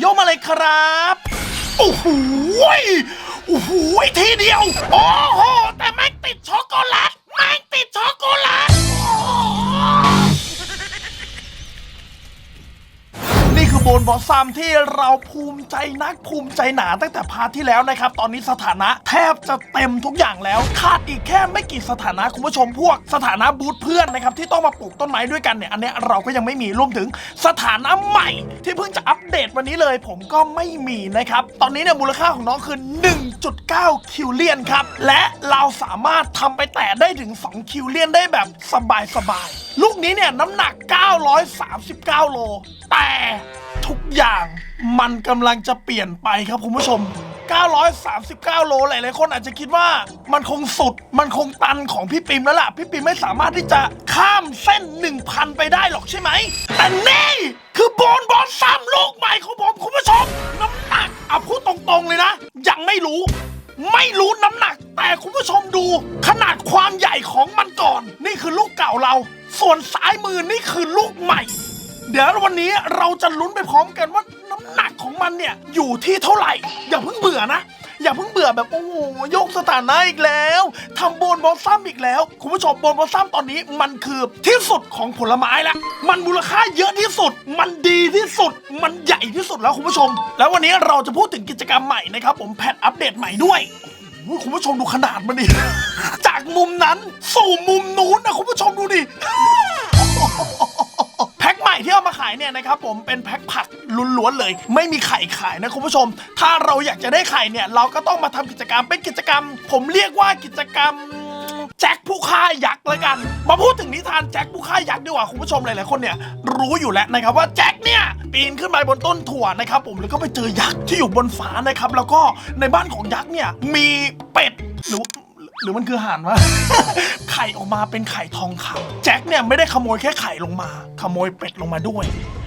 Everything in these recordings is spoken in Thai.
โยกมาเลยครับ โอ้โหโอ้โหทีเดียว โอ้โห แต่แม่งติดช็อกโกแลตแม่งติดช็อกโกแลต โบนบอสซัมที่เราภูมิใจนักภูมิใจหนาตั้งแต่พาที่แล้วนะครับ ตอนนี้สถานะแทบจะเต็มทุกอย่างแล้ว ขาดอีกแค่ไม่กี่สถานะคุณผู้ชมพวก สถานะบูธเพื่อนนะครับที่ต้องมาปลูกต้นไม้ด้วยกันเนี่ยอันเนี้ยเราก็ยังไม่มีรวมถึงสถานะใหม่ ที่เพิ่งจะอัปเดตวันนี้เลย ผมก็ไม่มีนะครับตอนนี้เนี่ยมูลค่าของน้องคือ 1.9 คิวเลียนครับและเราสามารถทำไปแต่ได้ถึง 2 คิวเลียนได้แบบสบายๆลูกนี้เนี่ยน้ำหนัก 939 โล แต่ ทุกอย่างมันกำลังจะเปลี่ยนไปครับคุณผู้ชม 939 โลหลายๆคนอาจจะคิดว่ามันคงสุดมันคงตันของพี่ปิมแล้วล่ะ พี่ปิมไม่สามารถที่จะข้ามเส้น 1,000 ไปได้หรอกใช่ไหม แต่นี่คือโบนบอลซ้ำลูกใหม่ของผมคุณผู้ชม น้ำหนักเอาพูดตรงๆเลยนะ ยังไม่รู้ ไม่รู้น้ำหนัก แต่คุณผู้ชมดู ขนาดความใหญ่ของมันก่อน นี่คือลูกเก่าเรา ส่วนซ้ายมือนี่คือลูกใหม่ เดี๋ยววันนี้เราจะลุ้นไปพร้อมกันว่าน้ำหนักของมันเนี่ยอยู่ที่เท่าไหร่ อย่าเพิ่งเบื่อนะ อย่าเพิ่งเบื่อแบบโอ้โหโยกสถานะอีกแล้วทำโบนบอสซัมอีกแล้ว คุณผู้ชมโบนบอสซัมตอนนี้มันคือที่สุดของผลไม้ล้วมันมูลค่าเยอะที่สุด มันดีที่สุด มันใหญ่ที่สุดแล้วคุณผู้ชม แล้ววันนี้เราจะพูดถึงกิจกรรมใหม่นะครับผมแพทอัปเดตใหม่ด้วยคุณผู้ชมดูขนาดมันดิ จากมุมนั้นสู่มุมนู้นนะคุณผู้ชมดูดิ คใหม่ที่เอามาขายเนี่ยนะครับผมเป็นแพ็คผักล้วนๆเลย ไม่มีไข่ขายนะคุณผู้ชม ถ้าเราอยากจะได้ไข่เนี่ยเราก็ต้องมาทำกิจกรรมเป็นกิจกรรม ผมเรียกว่ากิจกรรมแจ็คผู้ฆ่ายักษ์ละกัน มาพูดถึงนิทานแจ็คผู้ฆ่ายักษ์ดีกว่าคุณผู้ชมหลายๆคนเนี่ยรู้อยู่แล้วนะครับว่าแจ็คเนี่ยปีนขึ้นไปบนต้นถั่วนะครับผมแล้วก็ไปเจอยักษ์ที่อยู่บนฟ้านะครับแล้วก็ในบ้านของยักษ์เนี่ยมีเป็ดหรือ หรือมันคือห่านวะ ไข่ออกมาเป็นไข่ทองคำแจ็คเนี่ยไม่ได้ขโมยแค่ไข่ลงมา ขโมยเป็ดลงมาด้วย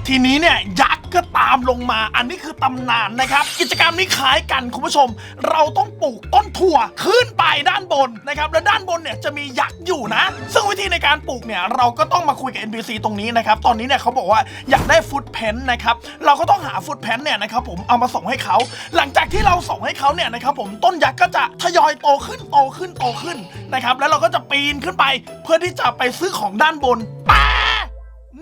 ทีนี้เนี่ยยักษ ก็ตามลงมา อันนี้คือตำนานนะครับ กิจกรรมนี้คล้ายกันคุณผู้ชม เราต้องปลูกต้นถั่วขึ้นไปด้านบนนะครับและด้านบนเนี่ยจะมียักษ์อยู่นะ ซึ่งวิธีในการปลูกเนี่ยเราก็ต้องมาคุยกับ NPC ตรงนี้นะครับตอนนี้เนี่ยเขาบอกว่าอยากได้ฟุตเพนนะครับเราก็ต้องหาฟุตเพนเนี่ยนะครับผมเอามาส่งให้เขา หลังจากที่เราส่งให้เขาเนี่ยนะครับผมต้นยักษ์ก็จะทยอยโตขึ้นโตขึ้นโตขึ้นนะครับแล้วเราก็จะปีนขึ้นไปเพื่อที่จะไปซื้อของด้านบนแต่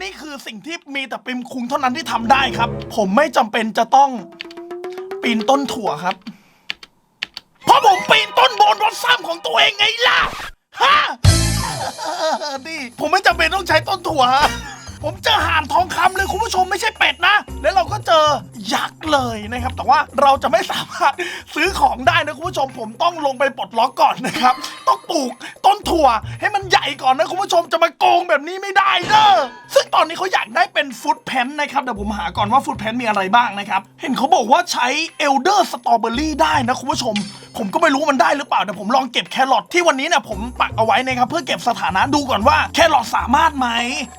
นี่คือสิ่งที่มีแต่ปิมคุงเท่านั้นที่ทำได้ครับ ผมไม่จำเป็นจะต้องปีนต้นถั่วครับ เพราะผมปีนต้นโบนรถซ้ำของตัวเองไงล่ะฮะนี่ผมไม่จำเป็นต้องใช้ต้นถั่วฮะผมเจอห่านทองคำเลยคุณผู้ชมไม่ใช่เป็ดนะ แล้วเราก็เจอ ยักษ์เลยนะครับ แต่ว่าเราจะไม่สามารถซื้อของได้นะคุณผู้ชม ผมต้องลงไปปลดล็อกก่อนนะครับ ต้องปลูกต้นถั่วให้มันใหญ่ก่อนนะคุณผู้ชมจะมาโกงแบบนี้ไม่ได้เนอะซึ่งตอนนี้เขาอยากได้เป็นฟุตแพนนะครับเดี๋ยวผมหาก่อนว่าฟุตแพนมีอะไรบ้างนะครับ เห็นเขาบอกว่าใช้เอลเดอร์สตรอเบอรี่ได้นะคุณผู้ชม ผมก็ไม่รู้มันได้หรือเปล่าเดี๋ยวผมลองเก็บแครอทที่วันนี้เนี่ยผมปักเอาไว้นะครับเพื่อเก็บสถานะดูก่อนว่าแครอทสามารถไหม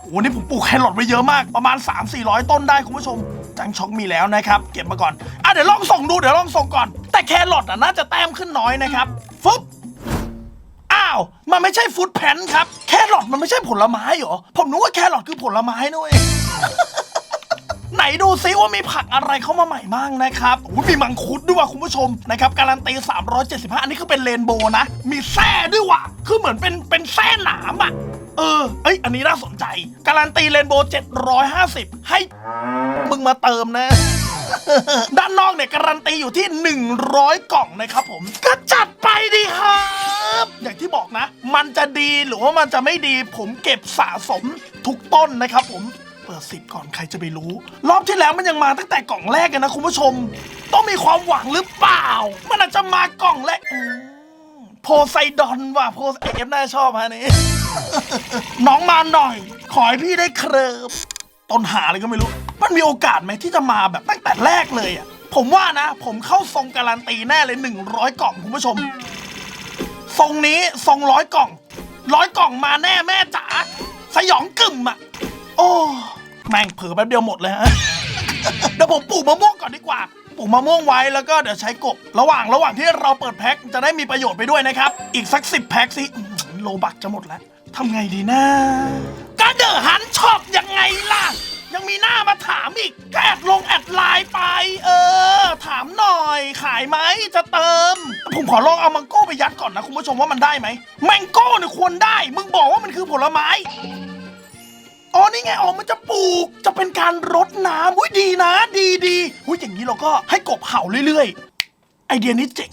โอ้โหนี่ผมปลูกแครอทไว้เยอะมากประมาณ 3 4 0 0 ต้นได้คุณผู้ชม จังช็อกมีแล้วนะะครับเก็บมาก่อนอะเดี๋ยวลองส่งดูเดี๋ยวลองส่งก่อน แต่แครอทอะน่าจะแต้มขึ้นน้อยนะครับฟึบอ้าวมันไม่ใช่ฟู้ดแพนครับแครอทมันไม่ใช่ผลไม้เหรอผมนึกว่าแครอทคือผลไม้นุ้ยไหนดูซิว่ามีผักอะไรเข้ามาใหม่บ้างนะครับโอ้ยมีมังคุดด้วยว่ะคุณผู้ชมนะครับการันตี 375 อันนี้คือเป็นเรนโบว์นะ มีแส้ด้วยว่ะ คือเหมือนเป็นเป็นแส้หนามอะ เออ เอ้ย อันนี้น่าสนใจ การันตีเรนโบว์750 ให้มึงมาเติมนะ ด้านนอกเนี่ยการันตีอยู่ที่ 100 กล่องนะครับผม ก็จัดไปดีครับ อย่างที่บอกนะ มันจะดีหรือว่ามันจะไม่ดี ผมเก็บสะสมทุกต้นนะครับผม เปิดสิบก่อนใครจะไปรู้ รอบที่แล้วมันยังมาตั้งแต่กล่องแรกกันนะคุณผู้ชม ต้องมีความหวังหรือเปล่า มันอาจจะมากล่องแรกโพไซดอนว่ะโพไซเอฟน่าชอบฮะนี่น้องมาหน่อย ขอให้พี่ได้เคลิบต้นหาอะไรก็ไม่รู้ มันมีโอกาสไหมที่จะมาแบบตั้งแต่แรกเลยอะ ผมว่านะ ผมเข้าทรงการันตีแน่เลย 100 กล่องคุณผู้ชม ทรงนี้ทรงร้อยกล่องร้อยกล่องมาแน่แม่จ๋าสยองกึ่มอะ โอ้แม่งเผลอแป๊บเดียวหมดเลยฮะเดี๋ยวผมปลูกมะม่วงก่อนดีกว่าปลูกมะม่วงไว้แล้วก็เดี๋ยวใช้กบ ระหว่างระหว่างที่เราเปิดแพ็คจะได้มีประโยชน์ไปด้วยนะครับ อีกสักสิบแพ็คสิโลบักจะหมดแล้วทำไงดีนะกระเดอหันชอบยังไงล่ะ ยังมีหน้ามาถามอีกแอดลงแอดไลน์ไป เออ ถามหน่อย ขายไหมจะเติม ผมขอลองเอามังโก้ไปยัดก่อนนะคุณผู้ชมว่ามันได้ไหมแมงโก้เนี่ยควรได้ มึงบอกว่ามันคือผลไม้อ๋อนี่ไงอ๋อมันจะปลูกจะเป็นการรดน้ำอุ้ยดีนะ ดีดีอุ้ยอย่างนี้เราก็ให้กบเห่าเรื่อยๆ ไอเดียนี้เจ๋ง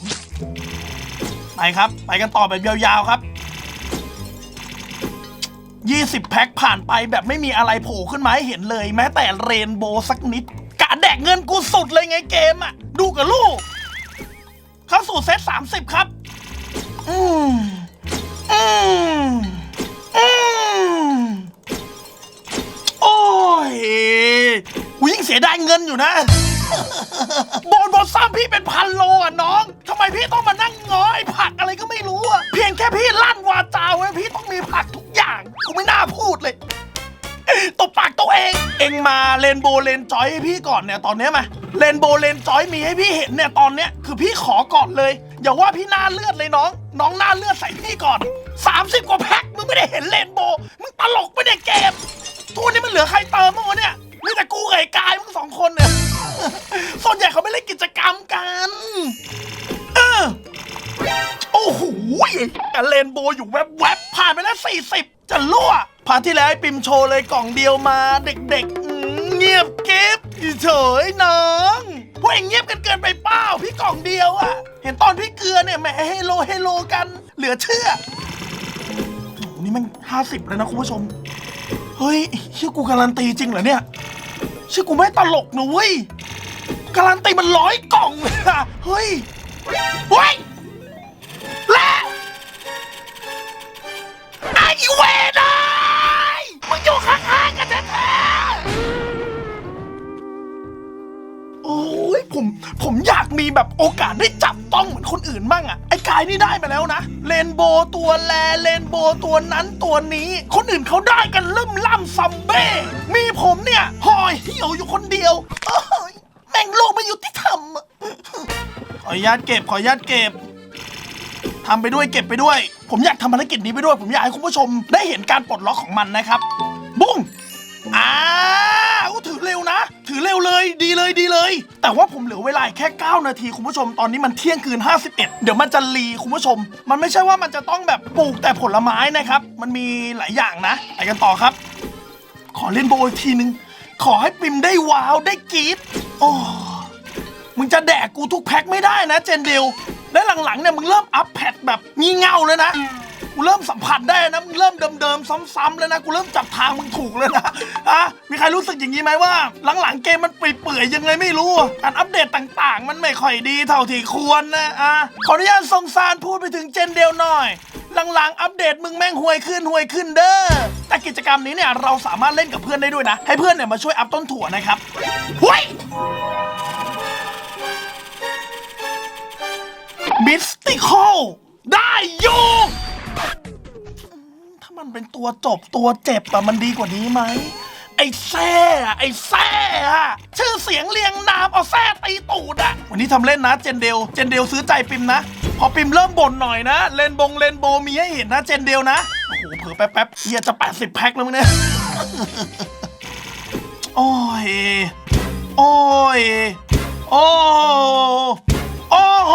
ไปครับ ไปกันต่อแบบยาวๆครับ 20 แพ็คผ่านไปแบบไม่มีอะไรโผล่ขึ้นมาให้เห็นเลย แม้แต่เรนโบว์สักนิดกะแดกเงินกูสุดเลยไงเกมอะดูกับลูก เข้าสู่เซต30 ครับ อืมอืมอืมโอ้ยกูยิ่งเสียดายเงินอยู่นะ โบนบอลซ้ำพี่เป็นพันโลอะน้องทำไมพี่ต้องมานั่งง้อไอ้ผักอะไรก็ไม่รู้อะเพียงแค่พี่ลั่นวาจาไว้ โบเลนจอยให้พี่ก่อนเนี่ยตอนเนี้ยมาเลนโบเลนจอยมีให้พี่เห็นเนี่ยตอนเนี้ยคือพี่ขอก่อนเลย อย่าว่าพี่หน้าเลือดเลยน้อง น้องหน้าเลือดใส่พี่ก่อน 30 กว่าแพ็คมึงไม่ได้เห็นเลนโบมึงตลกไปในยเกมทุกวันนี้มันเหลือใครเติมบ้างวะเนี่ยมีแต่กูกับไอ้กายมึงสองคนเนี่ย ส่วนใหญ่เขาไม่เล่นกิจกรรมกันเออ โอ้โหเลนโบว์อยู่แวบๆ ผ่านไปแล้วสี่สิบจะรั่วพาร์ทที่แล้วไอ้ปิมโชว์เลยกล่องเดียวมาเด็กๆอื งียบเก็บเฉยน้องพวกเองเงียบกันเกินไปเปล่าพี่กล่องเดียวอะเห็นตอนพี่เกลือเนี่ยแหมเฮโลเฮโลกัน เหลือเชื่อโอ้โหนี่มันห้าสิบแล้วนะคุณผู้ชม เฮ้ยชื่อกูการันตีจริงเหรอเนี่ยชื่อกูไม่ตลกนะเว้ยการันตีมันร้อยกล่องเลยอะเฮ้ยเฮ้ย ผมอยากมีแบบโอกาสได้จับต้องเหมือนคนอื่นบ้างอะไอ้กายนี่ได้มาแล้วนะเลนโบว์ตัวแลเลนโบว์ตัวนั้นตัวนี้ คนอื่นเขาได้กันล่ำล่ำซัมเบ้ มีผมเนี่ยห่อเหี่ยวอยู่คนเดียวเอ้ยแม่งโลกไม่ยุติธรรมอะขออนุญาตเก็บขออนุญาตเก็บ ทำไปด้วยเก็บไปด้วย ผมอยากทำภารกิจนี้ไปด้วย ผมอยากให้คุณผู้ชมได้เห็นการปลดล็อกของมันนะครับ บุ้งอ้า ถือเร็วเลย ดีเลยดีเลย แต่ว่าผมเหลือเวลาแค่ 9 นาทีคุณผู้ชมตอนนี้มันเที่ยงคืน 51 เดี๋ยวมันจะรีคุณผู้ชม มันไม่ใช่ว่ามันจะต้องแบบปลูกแต่ผลไม้นะครับ มันมีหลายอย่างนะไปกันต่อครับ ขอเล่นโบว์อีกทีนึง ขอให้ปิมได้ว้าวได้กรี๊ดโอ้มึงจะแดกกูทุกแพ็คไม่ได้นะเจนเดลและหลังๆเนี่ยมึงเริ่มอัพแพดแบบงี่เง่าเลยนะ กูเริ่มสัมผัสได้นะมึงเริ่มเดิมๆซ้ำๆแล้วนะกูเริ่มจับทางมึงถูกเลยนะอะมีใครรู้สึกอย่างนี้ไหมว่า หลังๆเกมมันเปื่อยๆยังไงไม่รู้อะการอัปเดตต่างๆ มันไม่ค่อยดีเท่าที่ควรนะอะขออนุญาตส่งสารพูดไปถึงเจนเดลหน่อย หลังๆ อัปเดตมึงแม่งห่วยขึ้นห่วยขึ้นเด้อแต่กิจกรรมนี้เนี่ยเราสามารถเล่นกับเพื่อนได้ด้วยนะ ให้เพื่อนเนี่ยมาช่วยอัพต้นถั่วนะครับหุยมิสติคอลได้อยู่ถ้า มันเป็นตัวจบตัวเจ็บอะมันดีกว่านี้ไหมไอ้แซ่ไอ้แซ่ชื่อเสียงเรียงนามเอาแซ่ตีตูดอะวันนี้ทำเล่นนะเจนเดลเจนเดลซื้อใจปิมนะ พอปิมเริ่มบ่นหน่อยนะ เลนบงเลนโบมีให้เห็นนะเจนเดลนะ โอ้โหเผลอแป๊บๆเฮียจะ 80 แพ็คแล้วมึงเนี่ยโอ้ย โอ้ย โอ้โอ้โห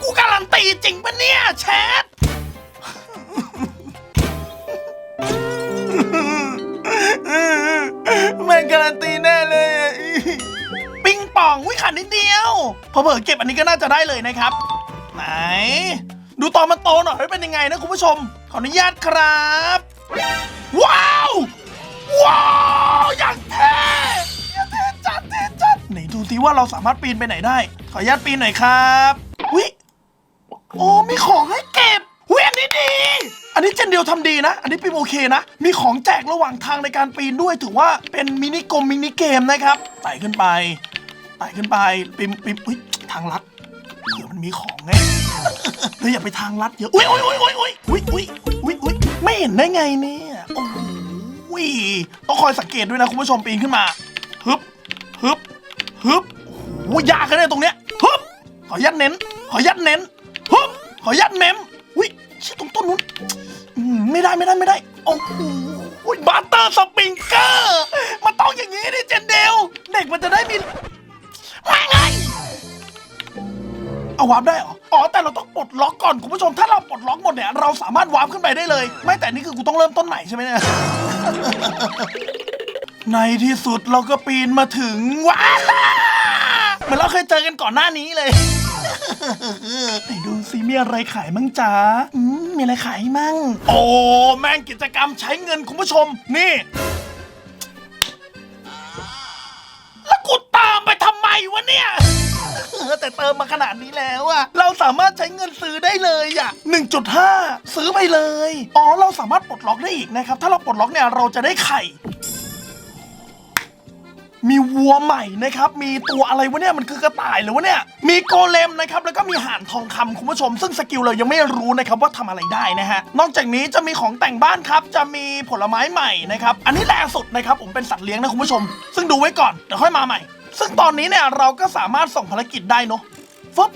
กูการันตีจริงปะเนี่ยแชท ดนิดเดียวพอเผลอเก็บอันนี้ก็น่าจะได้เลยนะครับ ไหน ดูตอนมันโตหน่อยว่าเป็นยังไงนะคุณผู้ชม ขออนุญาตครับ ว้าว ว้าวอย่างเท่อย่างเท่จัดเท่จัดไหนดูสิว่าเราสามารถปีนไปไหนได้ ขออนุญาตปีนหน่อยครับวิโอ้มีของให้เก็บวิอันนี้ดี อันนี้เจนเดียวทำดีนะ อันนี้ปิมโอเคนะ มีของแจกระหว่างทางในการปีนด้วย ถือว่าเป็นมินิกรมมินิเกมนะครับไต่ขึ้นไป ไต่ขึ้นไปปิมปิมอุ้ยทางลัดเผื่อมันมีของไงเฮ้ยอย่าไปทางลัดเยอะอุ้ยอุ้ยอุ้ยอุ้ยอุ้ยอุ้ยอุ้ยอุ้ยอุ้ยไม่เห็นได้ไงเนี่ยโอ้โหต้องคอยสังเกตด้วยนะคุณผู้ชมปีนขึ้นมาฮึบฮึบฮึบโอ้โหยากกันเลยตรงเนี้ยฮึบขอยัดเน้น ขอยัดเน้นฮึบขอยัดเมมอุ้ยชื่อตรงต้นนู้นไม่ได้ไม่ได้ไม่ได้โอ้โหบัตเตอร์สปริงเกอร์ มันต้องอย่างนี้ดิเจนเดล เด็กมันจะได้มี มาไงเอาวาร์ปได้เหรอ อ๋อ แต่เราต้องปลดล็อกก่อนคุณผู้ชม ถ้าเราปลดล็อกหมดเนี่ย เราสามารถวาร์ปขึ้นไปได้เลย ไม่แต่นี่คือกูต้องเริ่มต้นใหม่ใช่ไหมเนี่ย ในที่สุดเราก็ปีนมาถึงว้าเหมือนเราเคยเจอกันก่อนหน้านี้เลย ไหนดูสิมีอะไรขายมั่งจ๊ะอืมมีอะไรขายมั่ง โอ้ แม่งกิจกรรมใช้เงินคุณผู้ชม นี่ เติมมาขนาดนี้แล้วอะเราสามารถใช้เงินซื้อได้เลยอะ1.5 ซื้อไปเลย อ๋อ เราสามารถปลดล็อกได้อีกนะครับ ถ้าเราปลดล็อกเนี่ยเราจะได้ไข่ มีวัวใหม่นะครับ มีตัวอะไรวะเนี่ย มันคือกระต่ายหรือวะเนี่ย มีโกเลมนะครับ แล้วก็มีห่านทองคำคุณผู้ชม ซึ่งสกิลเรายังไม่รู้นะครับว่าทำอะไรได้นะฮะ นอกจากนี้จะมีของแต่งบ้านครับ จะมีผลไม้ใหม่นะครับ อันนี้แรงสุดนะครับ ผมเป็นสัตว์เลี้ยงนะคุณผู้ชม ซึ่งดูไว้ก่อน เดี๋ยวค่อยมาใหม่ ซึ่งตอนนี้เนี่ยเราก็สามารถส่งภารกิจได้เนาะฟึบ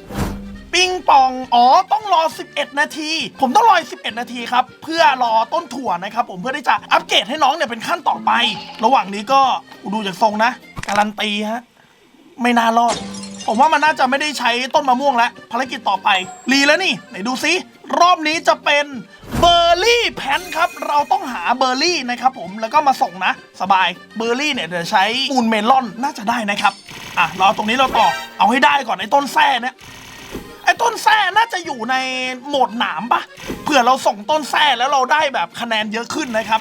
ปิงปอง อ๋อ ต้องรอ 11 นาที ผมต้องรอ 11 นาทีครับ เพื่อรอต้นถั่วนะครับผมเพื่อที่จะอัปเกรดให้น้องเนี่ยเป็นขั้นต่อไป ระหว่างนี้ก็ดูจากทรงนะ การันตีฮะ ไม่น่ารอด ผมว่ามันน่าจะไม่ได้ใช้ต้นมะม่วงแล้วภารกิจต่อไปรีแล้วนี่ไหนดูซิ รอบนี้จะเป็นเบอร์รี่แพนครับ เราต้องหาเบอร์รี่นะครับผมแล้วก็มาส่งนะ สบายเบอร์รี่เนี่ยเดี๋ยวใช้มูนเมลอนน่าจะได้นะครับอะเราตรงนี้เราต่อเอาให้ได้ก่อนไอ้ต้นแส้เนี่ยไอ้ต้นแส้น่าจะอยู่ในโหมดหนามปะเผื่อเราส่งต้นแส้แล้วเราได้แบบคะแนนเยอะขึ้นนะครับ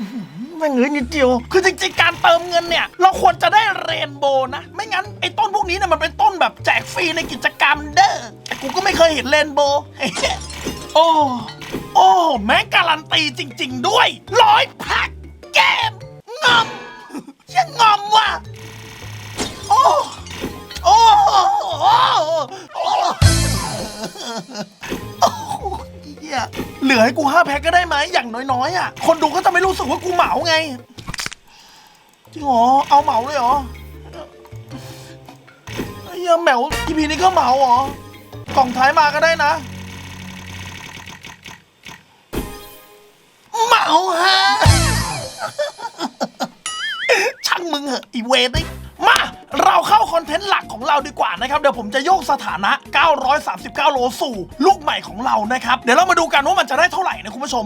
อื้อหือแม่งเอ้ยนิดเดียว คือจริงๆ การเติมเงินเนี่ย เราควรจะได้เรนโบว์นะ ไม่งั้น ไอ้ต้นพวกนี้เนี่ยมันเป็นต้นแบบแจกฟรีในกิจกรรมเด้อ แต่กูก็ไม่เคยเห็นเรนโบว์ โอ้ โอ้ แม่งการันตีจริง ๆ ด้วยร้อยแพ็คเกมงอมยังงอมว่ะ โอ้ โอ้โอ้โอ้โอ้เหี้ยเหลือให้กูห้าแพ็คก็ได้ไหมอย่างน้อยๆอะ คนดูก็จะไม่รู้สึกว่ากูเหมาไง จริงเหรอ เอาเหมาเลยเหรอไอ้เหี้ยแหมวทีพีนี้ก็เหมาเหรอ กล่องท้ายมาก็ได้นะเหมาฮะ ช่างมึงเหอะอีเวทนี่มา เราเข้าคอนเทนต์หลักของเราดีกว่านะครับ เดี๋ยวผมจะโยกสถานะ 939 โลสู่ ลูกใหม่ของเรานะครับ เดี๋ยวเรามาดูกันว่ามันจะได้เท่าไหร่นะคุณผู้ชม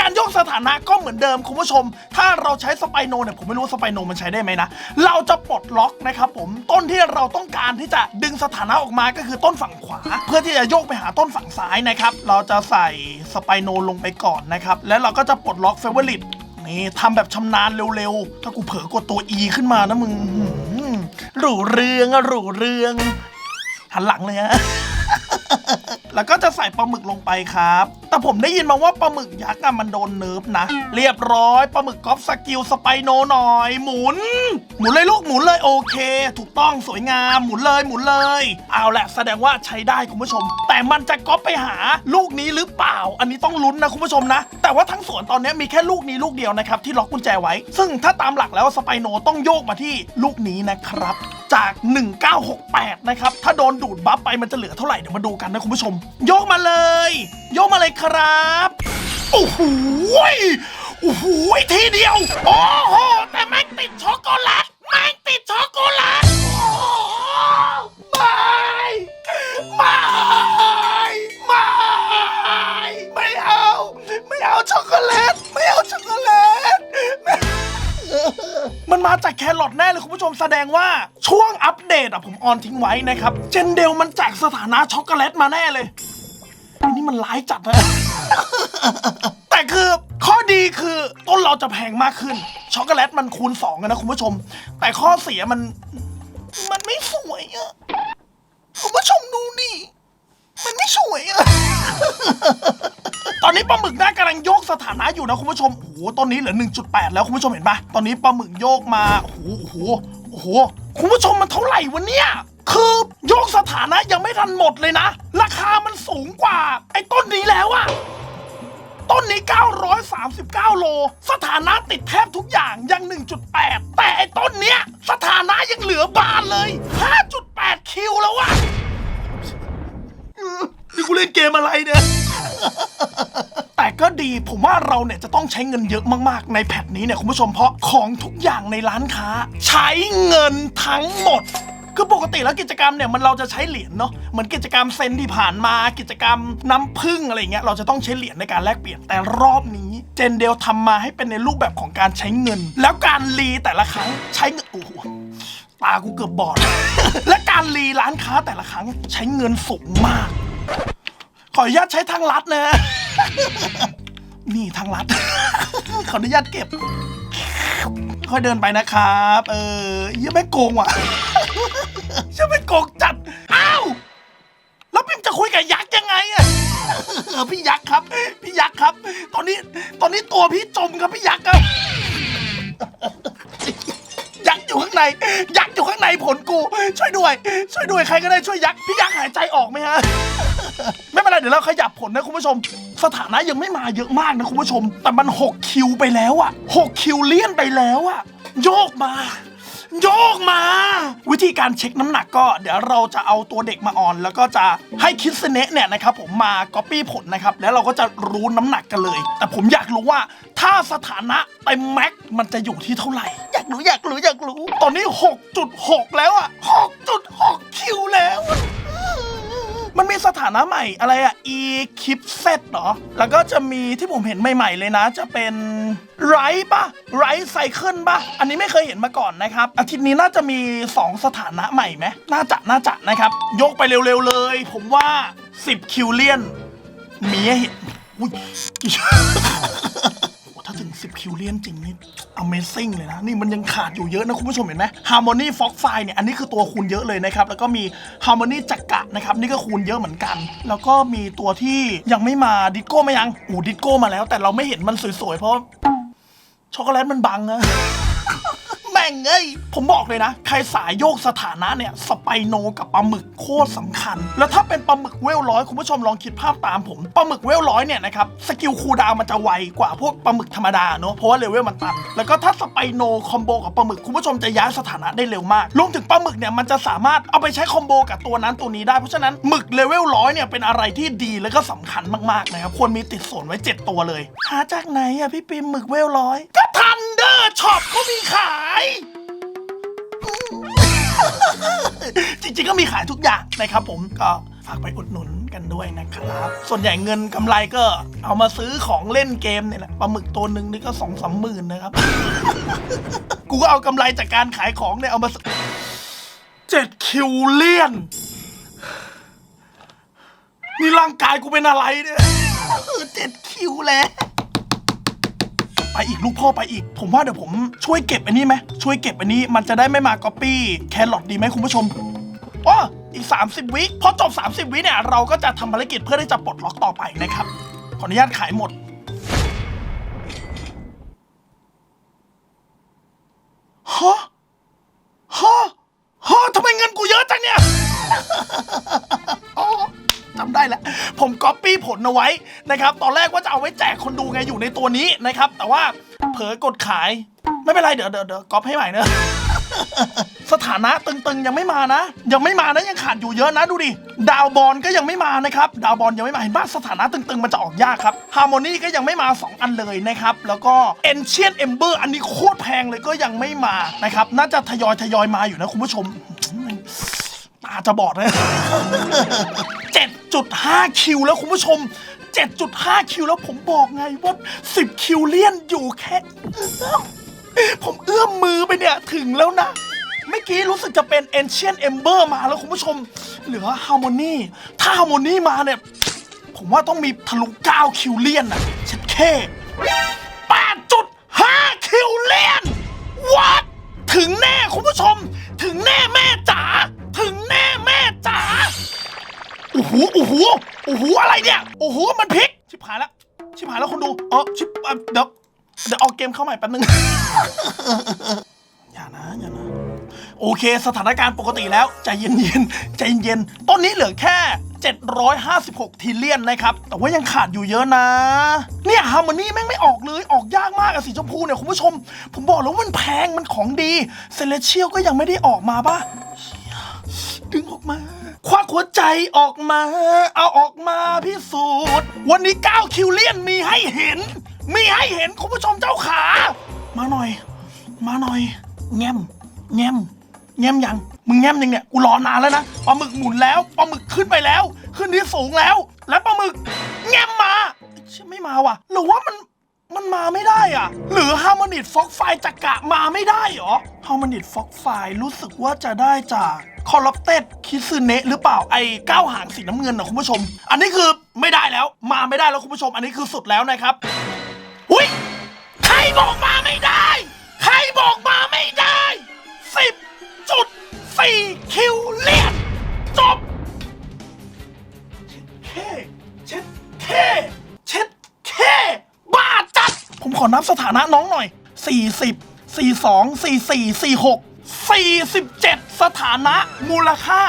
การยกสถานะก็เหมือนเดิมคุณผู้ชม ถ้าเราใช้สไปโนเนี่ยผมไม่รู้สไปโนมันใช้ได้ไหมนะ เราจะปลดล็อกนะครับผมต้นที่เราต้องการที่จะดึงสถานะออกมาก็คือต้นฝั่งขวา เพื่อที่จะโยกไปหาต้นฝั่งซ้ายนะครับ เราจะใส่สไปโนลงไปก่อนนะครับ แล้วเราก็จะปลดล็อกเฟเวอร์ลิตนี่ทำแบบชำนาญเร็วๆ ถ้ากูเผลอกดตัว E ขึ้นมานะมึงหืมหรูเรืองอะหรูเรืองหันหลังเลยฮะ แล้วก็จะใส่ปลาหมึกลงไปครับ แต่ผมได้ยินมาว่าปลาหมึกยักษ์อะมันโดนเนิร์ฟนะ เรียบร้อยปลาหมึกกอล์ฟสกิลสไปโนหน่อย หมุน หมุนเลยลูกหมุนเลยโอเค ถูกต้องสวยงามหมุนเลยหมุนเลย เอาแหละแสดงว่าใช้ได้คุณผู้ชม แต่มันจะก๊อปไปหาลูกนี้หรือเปล่า อันนี้ต้องลุ้นนะคุณผู้ชมนะ แต่ว่าทั้งสวนตอนนี้มีแค่ลูกนี้ลูกเดียวนะครับที่ล็อกกุญแจไว้ ซึ่งถ้าตามหลักแล้วสไปโนต้องโยกมาที่ลูกนี้นะครับจาก 1968 นะครับ ถ้าโดนดูดบัฟไปมันจะเหลือเท่าไหร่ เดี๋ยวมาดูกันนะคุณผู้ชมยกมาเลยโยกมาเลยครับ โอ้โหโอ้โหทีเดียว โอ้โห แต่แม่งติดช็อกโกแลตแม่งติดช็อกโกแลตโอ้ไม่ไม่ไม่ไม่เอา ไม่เอาช็อกโกแลตไม่เอาช็อกโกแลต มันมาจากแครอทแน่เลยคุณผู้ชมแสดงว่าช่วงอัปเดตอะผมออนทิ้งไว้นะครับ เจนเดลมันแจกสถานะช็อกโกแลตมาแน่เลยอันนี้มันร้ายจัดนะ แต่คือข้อดีคือต้นเราจะแพงมากขึ้น ช็อกโกแลตมันคูณ2อะนะคุณผู้ชม แต่ข้อเสียมัน มันไม่สวยอะคุณผู้ชมดูดิ มันไม่สวยอะ ตอนนี้ปลาหมึกน้ากำลังโยกสถานะอยู่นะคุณผู้ชม โอ้โห ตอนนี้เหลือ 1.8 แล้วคุณผู้ชมเห็นปะตอนนี้ปลาหมึกโยกมา โอ้โห โอ้โห โอ้โห คุณผู้ชมมันเท่าไหร่วะเนี่ย คือโยกสถานะยังไม่ทันหมดเลยนะ ราคามันสูงกว่า ไอ้ต้นนี้แล้วอะต้นนี้ 939 โล สถานะติดแทบทุกอย่างยัง 1.8 แต่ไอ้ต้นเนี้ย สถานะยังเหลือบานเลย 5.8 คิวแล้วอะ นี่กูเล่นเกมอะไรเนี่ย แต่ก็ดีผมว่าเราเนี่ยจะต้องใช้เงินเยอะมากๆ ในแพทนี้เนี่ยคุณผู้ชมเพราะของทุกอย่างในร้านค้า ใช้เงินทั้งหมด คือปกติแล้วกิจกรรมเนี่ยมันเราจะใช้เหรียญเนาะเหมือนกิจกรรมเซนที่ผ่านมากิจกรรมน้ำพึ่งอะไรเงี้ยเราจะต้องใช้เหรียญในการแลกเปลี่ยนแต่รอบนี้เจนเดลทำมาให้เป็นในรูปแบบของการใช้เงิน แล้วการรีแต่ละครั้งใช้เงินโอ้โหตากูเกือบบอด และการรีร้านค้าแต่ละครั้งใช้เงินสูงมาก ขออนุญาตใช้ทางลัดนะ นี่ทางลัด ขออนุญาตเก็บ ค่อยเดินไปนะครับ เออยังไม่โกงว่ะ ยังไม่โกงจัด อ้าว แล้วพิมจะคุยกับยักษ์ยังไงอะเออพี่ยักษ์ครับ พี่ยักษ์ครับ ตอนนี้ ตอนนี้ตัวพี่จมครับพี่ยักษ์ครับ ยักษ์อยู่ข้างใน ยักษ์อยู่ข้างในผลกู ช่วยด้วย ช่วยด้วยใครก็ได้ช่วยยักษ์ พี่ยักษ์หายใจออกไหมฮะ ไม่เป็นไรเดี๋ยวเราขยับผลนะคุณผู้ชม สถานะยังไม่มาเยอะมากนะคุณผู้ชม แต่มัน 6 คิวไปแล้วอะ6คิวเลี่ยนไปแล้วอะโยกมา โยกมา วิธีการเช็คน้ำหนักก็เดี๋ยวเราจะเอาตัวเด็กมาออน แล้วก็จะให้คิดเซเนะเนี่ยนะครับผมมาก๊อปปี้ผลนะครับ แล้วเราก็จะรู้น้ำหนักกันเลย แต่ผมอยากรู้ว่าถ้าสถานะเต็มแม็กมันจะอยู่ที่เท่าไหร่ อยากรู้อยากรู้อยากรู้ ตอนนี้ 6.6 แล้วอะ6.6 คิวแล้วอะ มันมีสถานะใหม่อะไรอะ e k i p set เหรอ แล้วก็จะมีที่ผมเห็นใหม่ๆเลยนะ จะเป็นไรปะไรไซเคิลปะอันนี้ไม่เคยเห็นมาก่อนนะครับ อาทิตย์นี้น่าจะมี 2 สถานะใหม่ไหมน่าจะน่าจะนะครับ ยกไปเร็วๆเลย ผมว่า 10 คิวเลียนมีให้เห็นอุ๊ย ถ้าถึง 10 คิวเลียนจริงนี่ Amazing เลยนะ นี่มันยังขาดอยู่เยอะนะคุณผู้ชมเห็นไหม Harmony Fox f i เนี่ย อันนี้คือตัวคูณเยอะเลยนะครับ แล้วก็มี Harmony จักกะนะครับ นี่ก็คูณเยอะเหมือนกัน แล้วก็มีตัวที่ยังไม่มาดิโก้มายังอูดิโก้มาแล้ว แต่เราไม่เห็นมันสวยๆเพราะช็อกโกแลตมันบังอะ ม่งเอ้ยผมบอกเลยนะ ใครสายโยกสถานะเนี่ยสไปโนกับปลาหมึกโคตรสำคัญ แล้วถ้าเป็นปลาหมึกเวลร้อยคุณผู้ชมลองคิดภาพตามผมปลาหมึกเวลร้อยเนี่ยนะครับสกิลคูดาวมันจะไวกว่าพวกปลาหมึกธรรมดาเนอะเพราะว่าเลเวลมันตันแล้วก็ถ้าสไปโนคอมโบกับปลาหมึกคุณผู้ชมจะย้ายสถานะได้เร็วมากรวมถึงปลาหมึกเนี่ยมันจะสามารถเอาไปใช้คอมโบกับตัวนั้นตัวนี้ได้เพราะฉะนั้นหมึกเลเวลร้อยเนี่ยเป็นอะไรที่ดีแล้วก็สำคัญมากๆนะครับควรมีติดสนไว้ 7 ตัวเลย หาจากไหนอะพี่ปิมหมึกเวลร้อยก็ทันเดอร์ช็อปเขามีขาย จริงๆก็มีขายทุกอย่างนะครับผมก็ฝากไปอุดหนุนกันด้วยนะครับ ส่วนใหญ่เงินกำไรก็เอามาซื้อของเล่นเกมเนี่ยแหละปลาหมึกตัวหนึ่งนี่ก็สองสามหมื่นนะครับ กูก็เอากำไรจากการขายของเนี่ยเอามาเจ็ดคิวเลียน นี่ร่างกายกูเป็นอะไรเนี่ยเจ็ดคิวแล้ว ไปอีกลูกพ่อไปอีก ผมว่าเดี๋ยวผมช่วยเก็บอันนี้ไหมช่วยเก็บอันนี้มันจะได้ไม่มาก๊อปปี้แครอทดีไหมคุณผู้ชมอ๋ออีก 30 วิพอจบ 30 วิเนี่ยเราก็จะทำภารกิจเพื่อที่จะปลดล็อกต่อไปนะครับ ขออนุญาตขายหมด ฮะ ฮะ ฮะทำไมเงินกูเยอะจังเนี่ยจำได้แล้ว ผมก๊อปปี้ผลเอาไว้นะครับตอนแรกว่าจะเอาไว้แจกคนดูไงอยู่ในตัวนี้นะครับ แต่ว่าเผลอกดขายไม่เป็นไรเดี๋ยวเดี๋ยวก๊อปให้ใหม่เนอะสถานะตึงๆยังไม่มานะ ยังไม่มานะยังขาดอยู่เยอะนะดูดิดาวบอลก็ยังไม่มานะครับ ดาวบอลยังไม่มาเห็นป่ะสถานะตึงๆมันจะออกยากครับฮาร์โมนีก็ยังไม่มา 2 อันเลยนะครับ แล้วก็เอนเชียนเอมเบอร์อันนี้โคตรแพงเลยก็ยังไม่มานะครับ น่าจะทยอยทยอยมาอยู่นะคุณผู้ชม จะบอดเลย 7.5 คิวแล้วคุณผู้ชม 7.5 คิวแล้วผมบอกไงว่า 10 คิวเลี่ยนอยู่แค่เอื้อมผมเอื้อมมือไปเนี่ย ถึงแล้วนะเมื่อกี้รู้สึกจะเป็น Ancient Ember มาแล้วคุณผู้ชม เหลือ Harmony ถ้า Harmony มาเนี่ย ผมว่าต้องมีทะลุ 9 คิวเลียนนะเช็ดแค่8.5 คิวเลียนวัดถึงแน่คุณผู้ชม ถึงแน่แม่จ๋า แน่แม่จ๋าโอ้โหโอ้โหโอ้โหอะไรเนี่ยโอ้โหมันพลิก ชิบหายแล้วชิบหายแล้วคนดูเออชิบอะเดี๋ยวเดี๋ยวเอาเกมเข้าใหม่แป๊บนึง อย่านะอย่านะโอเค สถานการณ์ปกติแล้ว ใจเย็นๆใจเย็นๆต้นนี้เหลือแค่ 756 ทีเลียนนะครับ แต่ว่ายังขาดอยู่เยอะนะ เนี่ยฮาร์โมนีแม่งไม่ออกเลย ออกยากมากอะสีชมพูเนี่ย คุณผู้ชม ผมบอกแล้ววามันแพงมันของดีเซเลเชียลก็ยังไม่ได้ออกมาป่ะเชี่ย ดึงออกมา ควักหัวใจออกมา เอาออกมาพิสูจน์ วันนี้ 9 คิวเลียนมีให้เห็น มีให้เห็นคุณผู้ชมเจ้าขา มาหน่อย มาหน่อย แง้มแง้มแง้มยัง มึงแง้มยังเนี่ย กูรอนานแล้วนะ ปลาหมึกหมุนแล้ว ปลาหมึกขึ้นไปแล้ว ขึ้นที่สูงแล้ว แล้วปลาหมึกแง้มมาเช่ยไม่มาว่ะ หรือว่ามัน มันมาไม่ได้อะ หรือฮาร์โมนิตฟ็อกไฟจักระมาไม่ได้เหรอฮาร์โมนิตฟ็อกไฟรู้สึกว่าจะได้จาก คอร์รัปเต็ดคิซึเนะหรือเปล่าไอ้ก้าวหางสีน้ำเงินนะคุณผู้ชม อันนี้คือไม่ได้แล้วมาไม่ได้แล้วคุณผู้ชม อันนี้คือสุดแล้วนะครับอุ้ยใครบอกมาไม่ได้ ใครบอกมาไม่ได้สิบจุดสี่คิวเลียนจบเคเช็ดเคเช็ดเคบ้าจัด ผมขอนับสถานะน้องหน่อย 40 42 44 46 47 สถานะมูลค่า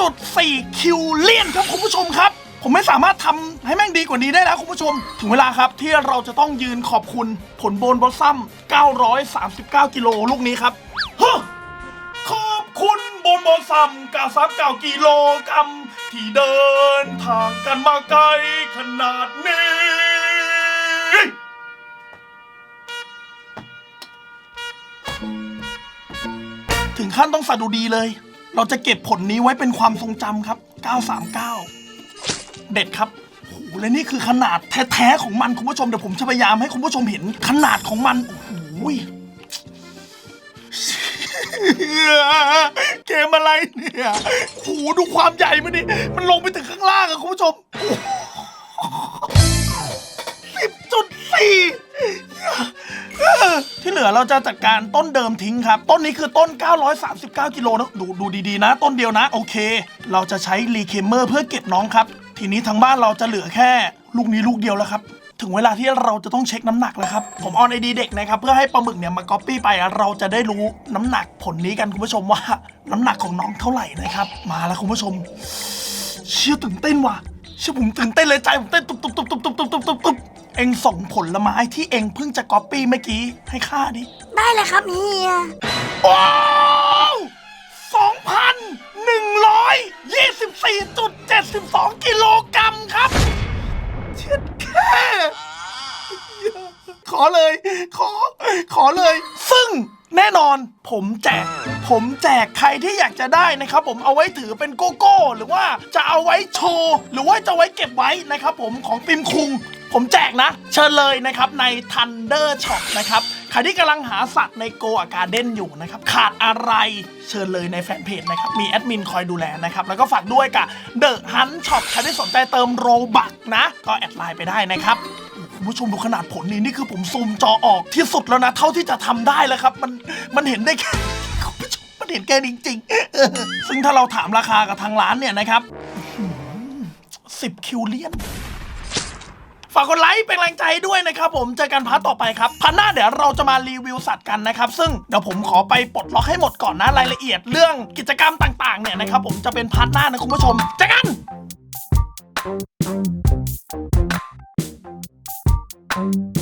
10.4 คิวเลียนครับคุณผู้ชมครับ ผมไม่สามารถทำให้แม่งดีกว่านี้ได้แล้วคุณผู้ชม ถึงเวลาครับที่เราจะต้องยืนขอบคุณผลโบนบอสซัม939 กิโลลูกนี้ครับฮขอบคุณบนบนซัมกาซับเก่ากิโลกรัมที่เดินทางกันมาไกลขนาดนี้ ถึงขั้นต้องสะดุดีเลย เราจะเก็บผลนี้ไว้เป็นความทรงจำครับ 939 เด็ดครับโอ้โหและนี่คือขนาดแท้ๆของมันคุณผู้ชมเดี๋ยวผมจะพยายามให้คุณผู้ชมเห็นขนาดของมันโอ้โหเกมอะไรเนี่ยโหดูความใหญ่มันดิมันลงไปถึงข้างล่างอะคุณผู้ชมสิบจุดสี่ ที่เหลือเราจะจัดการต้นเดิมทิ้งครับ ต้นนี้คือต้น 939 กิโลนะดูดูดีๆนะ ต้นเดียวนะ โอเค เราจะใช้รีเคมเมอร์เพื่อเก็บน้องครับ ทีนี้ทางบ้านเราจะเหลือแค่ลูกนี้ลูกเดียวแล้วครับถึงเวลาที่เราจะต้องเช็คน้ำหนักแล้วครับ ผมออนไอดีเด็กนะครับ เพื่อให้ปลาหมึกเนี่ยมาก๊อปปี้ไป เราจะได้รู้น้ำหนักผลนี้กันคุณผู้ชมว่า น้ำหนักของน้องเท่าไหร่นะครับ มาแล้วคุณผู้ชม เชื่อตื่นเต้นว่ะเชื่อผมตื่นเต้นเลยใจผมเต้นตุบตุบตุบตุบตุบตุบตุบตุบตุบ เอ็งส่งผลไม้ที่เอ็งเพิ่งจะก๊อปปี้เมื่อกี้ให้ข้าดิได้เลยครับเฮียว้าวสองพันหนึ่งร้อยยี่สิบสี่จุดเจ็ดสิบสองกิโลกรัมครับเช็ดแค่ขอเลย ขอ ขอเลย ซึ่งแน่นอนผมแจก ผมแจกใครที่อยากจะได้นะครับผมเอาไว้ถือเป็นโกโก้ หรือว่าจะเอาไว้โชว์ หรือว่าจะไว้เก็บไว้นะครับผมของปิมคุง ผมแจกนะ เชิญเลยนะครับใน Thunder Shop นะครับใครที่กำลังหาสัตว์ในโกอาการเด้นอยู่นะครับ ขาดอะไรเชิญเลยในแฟนเพจนะครับ มีแอดมินคอยดูแลนะครับ แล้วก็ฝากด้วยกับ The Hunt Shop ใครที่สนใจเติมโรบักนะ ก็แอดไลน์ไปได้นะครับคุณผู้ชมดูขนาดผลนี้นี่คือผมซูมจอออกที่สุดแล้วนะ เท่าที่จะทำได้แล้วครับมันมันเห็นได้แค่คุณผู้ชมมันเห็นแค่จริงๆซึ่งถ้าเราถามราคากับทางร้านเนี่ยนะครับสิบคิวเลียน ฝากกดไลค์เป็นแรงใจด้วยนะครับผมเจอกันพาร์ทต่อไปครับพาร์ทหน้าเดี๋ยวเราจะมารีวิวสัตว์กันนะครับ ซึ่งเดี๋ยวผมขอไปปลดล็อกให้หมดก่อนนะรายละเอียดเรื่องกิจกรรมต่างๆเนี่ยนะครับผมจะเป็นพาร์ทหน้านะคุณผู้ชมเจอกัน Thank